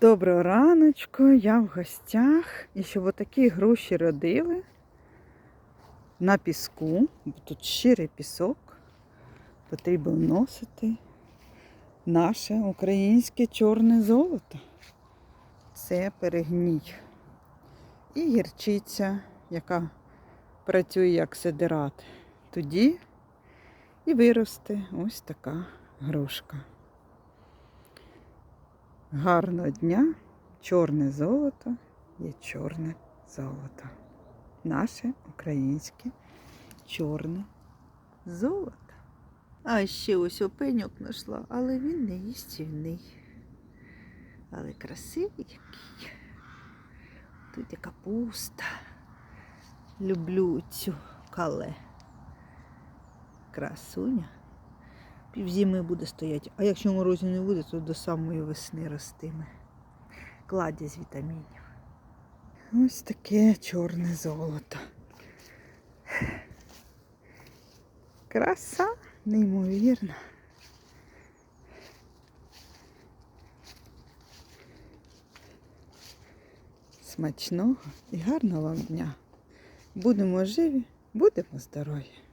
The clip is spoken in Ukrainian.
Доброго раночку, я в гостях. І щоб отакі груші родили на піску, бо тут щирий пісок, потрібно вносити наше українське чорне золото. Це перегній. І гірчиця, яка працює як сидират. Тоді і виросте ось така грушка. Гарного дня, чорне золото є чорне золото. Наше українське чорне золото. А ще ось опеньок знайшла, але він не їстівний. Але красивий який. Тут є капуста. Люблю цю кале. Красуня. Півзими буде стояти. А якщо морозів не буде, то до самої весни ростиме. Кладязь вітамінів. Ось таке чорне золото. Краса неймовірна. Смачного і гарного вам дня. Будемо живі, будемо здорові.